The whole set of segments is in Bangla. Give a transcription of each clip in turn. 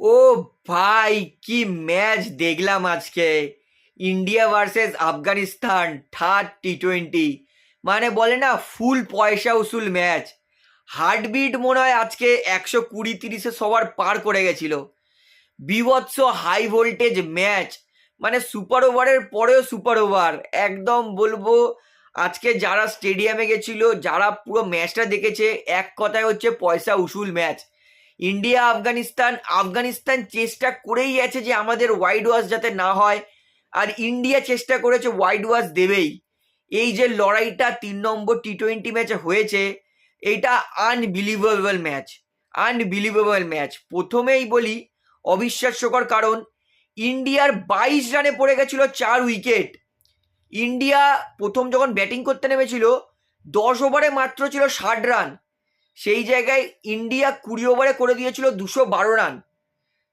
ও ভাই, কি ম্যাচ দেখলাম আজকে। India versus Afghanistan, third T twenty মানে বলে না, ফুল পয়সা উসুল ম্যাচ। হার্টবিট মনে হয় আজকে একশো কুড়ি তিরিশে সবার পার করে গেছিল। বিভৎস হাই ভোল্টেজ ম্যাচ। মানে সুপার ওভারের পরেও সুপার ওভার একদম বলব, আজকে যারা স্টেডিয়ামে গেছিল, যারা পুরো ম্যাচটা দেখেছে, এক কথায় হচ্ছে পয়সা উসুল ম্যাচ। ইন্ডিয়া, আফগানিস্তান আফগানিস্তান চেষ্টা করেই আছে যে আমাদের ওয়াইড ওয়াশ যাতে না হয়, আর ইন্ডিয়া চেষ্টা করেছে ওয়াইড ওয়াশ দেবেই। এই যে লড়াইটা তিন নম্বর টি টোয়েন্টি ম্যাচে হয়েছে, এটা আনবিলিভেবল ম্যাচ আনবিলিভেবল ম্যাচ প্রথমেই বলি, অবিশ্বাস্যকর কারণ, ইন্ডিয়ার বাইশ রানে পড়ে গেছিল চার উইকেট ইন্ডিয়া প্রথম যখন ব্যাটিং করতে নেমেছিল, দশ ওভারে মাত্র ছিল ষাট রান সেই জায়গায় ইন্ডিয়া কুড়ি ওভারে করে দিয়েছিল দুশো বারো রান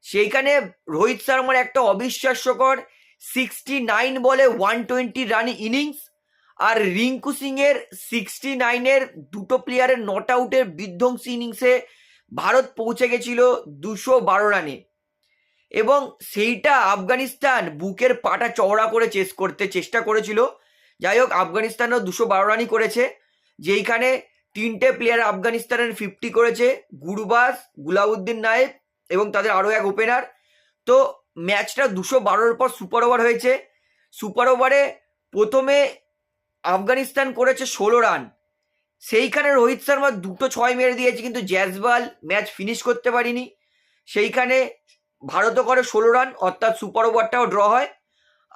সেইখানে রোহিত শর্মার একটা অবিশ্বাস্যকর সিক্সটি নাইন বলে ওয়ান টোয়েন্টি রান ইনিংস আর রিঙ্কু সিংয়ের সিক্সটি নাইনের দুটো প্লেয়ারের নট আউটের বিধ্বংসী ইনিংসে ভারত পৌঁছে গেছিল দুশো বারো রানে এবং সেইটা আফগানিস্তান বুকের পাটা চওড়া করে চেস করতে চেষ্টা করেছিল। যাই হোক, আফগানিস্তানও দুশো বারো রানই করেছে। যেইখানে তিনটে প্লেয়ার আফগানিস্তানের ফিফটি করেছে, গুরুবাস, গুলাউদ্দিন নায়েব এবং তাদের আরও এক ওপেনার তো ম্যাচটা দুশো বারোর পর সুপার ওভার হয়েছে। সুপার ওভারে প্রথমে আফগানিস্তান করেছে ষোলো রান সেইখানে রোহিত শর্মা দুটো ছয় মেরে দিয়েছে, কিন্তু জ্যাজবাল ম্যাচ ফিনিশ করতে পারিনি। সেইখানে ভারতও করে ষোলো রান অর্থাৎ সুপার ওভারটাও ড্র হয়।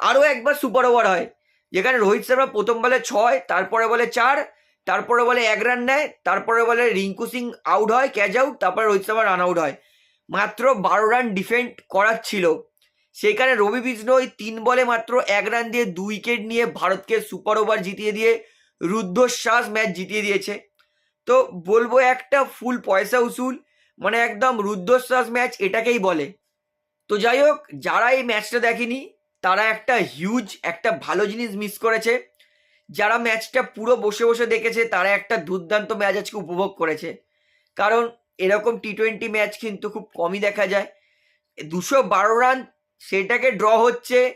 আরও একবার সুপার ওভার হয়। যেখানে রোহিত শর্মা প্রথম বলে ছয়, তারপরে বলে চার তারপরে বলে এক রান নেয়, তারপরে বলে রিঙ্কু সিং আউট হয় ক্যাচ আউট তারপরে রোহিত শর্মা রান আউট হয়। মাত্র বারো রান ডিফেন্ড করার ছিল। সেখানে রবি বিষ্ণু ওই তিন বলে মাত্র এক রান দিয়ে দু উইকেট নিয়ে ভারতকে সুপার ওভার জিতিয়ে দিয়ে রুদ্ধশ্বাস ম্যাচ জিতিয়ে দিয়েছে। তো বলব একটা ফুল পয়সা উসুল মানে একদম রুদ্ধশ্বাস ম্যাচ এটাকেই বলে। তো যাই হোক, যারা এই ম্যাচটা দেখেনি, তারা একটা হিউজ একটা ভালো জিনিস মিস করেছে। যারা ম্যাচটা পুরো বসে বসে দেখেছে, তারা একটা দুর্দান্ত ম্যাচ আজকে উপভোগ করেছে। কারণ এরকম টি টোয়েন্টি ম্যাচ কিন্তু খুব কমই দেখা যায়। দুশো বারো রান সেটাকে ড্র হচ্ছে।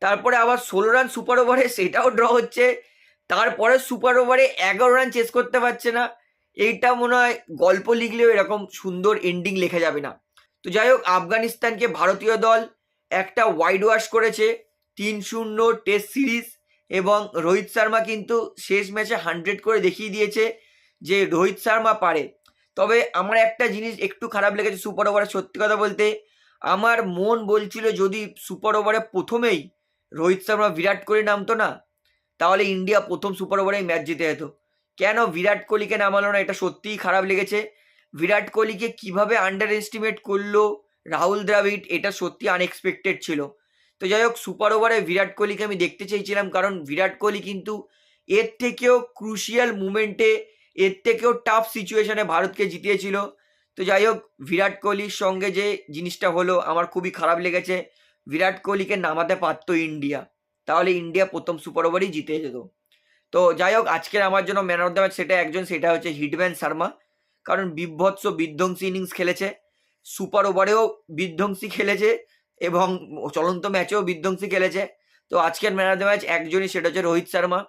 তারপরে আবার ষোলো রান সুপার ওভারে সেটাও ড্র হচ্ছে। তারপরে সুপার ওভারে এগারো রান চেস করতে পারছে না। এইটা মনে হয় গল্প লিখলেও এরকম সুন্দর এন্ডিং লেখা যাবে না। তো যাই হোক, আফগানিস্তানকে ভারতীয় দল একটা ওয়াইড ওয়াশ করেছে। তিন শূন্য টেস্ট সিরিজ এবং রোহিত শর্মা কিন্তু শেষ ম্যাচে হান্ড্রেড করে দেখিয়ে দিয়েছে যে রোহিত শর্মা পারে। তবে আমার একটা জিনিস একটু খারাপ লেগেছে সুপার ওভারে, সত্যি কথা বলতে আমার মন বলছিল যদি সুপার ওভারে প্রথমেই রোহিত শর্মা বিরাট কোহলি নামতো না, তাহলে ইন্ডিয়া প্রথম সুপার ওভারেই ম্যাচ জিতে যেত। কেন বিরাট কোহলিকে নামালো না, এটা সত্যিই খারাপ লেগেছে। বিরাট কোহলিকে কীভাবে আন্ডার এস্টিমেট করল রাহুল দ্রাবিড, এটা সত্যি আনএক্সপেক্টেড ছিল। তো যাই হোক সুপার ওভারে বিরাট কোহলিকে আমি দেখতে চেয়েছিলাম কারণ বিরাট কোহলি কিন্তু এর থেকেও ক্রুশিয়াল মুমেন্টে এর থেকেও টাফ সিচুয়েশনে ভারতকে জিতিয়েছিল। তো যাই হোক বিরাট কোহলির সঙ্গে যে জিনিসটা হলো, আমার খুবই খারাপ লেগেছে। বিরাট কোহলিকে নামাতে পারতো ইন্ডিয়া। তাহলে ইন্ডিয়া প্রথম সুপার ওভারই জিতে যেত। তো যাই হোক আজকের আমার জন্য ম্যান অফ দ্য ম্যাচ সেটা একজন, সেটা হচ্ছে হিটম্যান শর্মা। কারণ বিভৎস বিধ্বংসী ইনিংস খেলেছে। সুপার ওভারেও বিধ্বংসী খেলেছে। এবং চলন্ত ম্যাচেও বিধ্বংসী খেলেছে। তো আজকের ম্যান অফ দ্য ম্যাচ একজনই, সেটা হচ্ছে রোহিত শর্মা।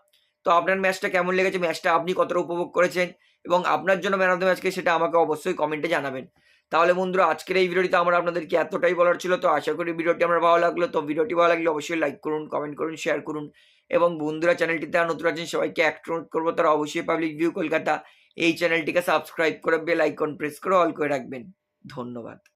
তো আপনার ম্যাচটা কেমন লেগেছে? ম্যাচটা আপনি কতটা উপভোগ করেছেন? এবং আপনার জন্য ম্যান অফ দ্য ম্যাচকে সেটা আমাকে অবশ্যই কমেন্টে জানাবেন। তাহলে বন্ধুরা, আজকের এই ভিডিওটিতে আমার আপনাদেরকে এতটাই বলার ছিল, তো আশা করি ভিডিওটি আমার ভালো লাগল। তো ভিডিওটি ভালো লাগলে অবশ্যই লাইক করুন কমেন্ট করুন শেয়ার করুন। এবং বন্ধুরা চ্যানেলটিতে নতুন আছেন, সবাইকে অ্যাক্ট করব। তারা অবশ্যই পাবলিক ভিউ কলকাতা এই চ্যানেলটিকে সাবস্ক্রাইব করে বেল আইকন প্রেস করে অল করে রাখবেন। ধন্যবাদ।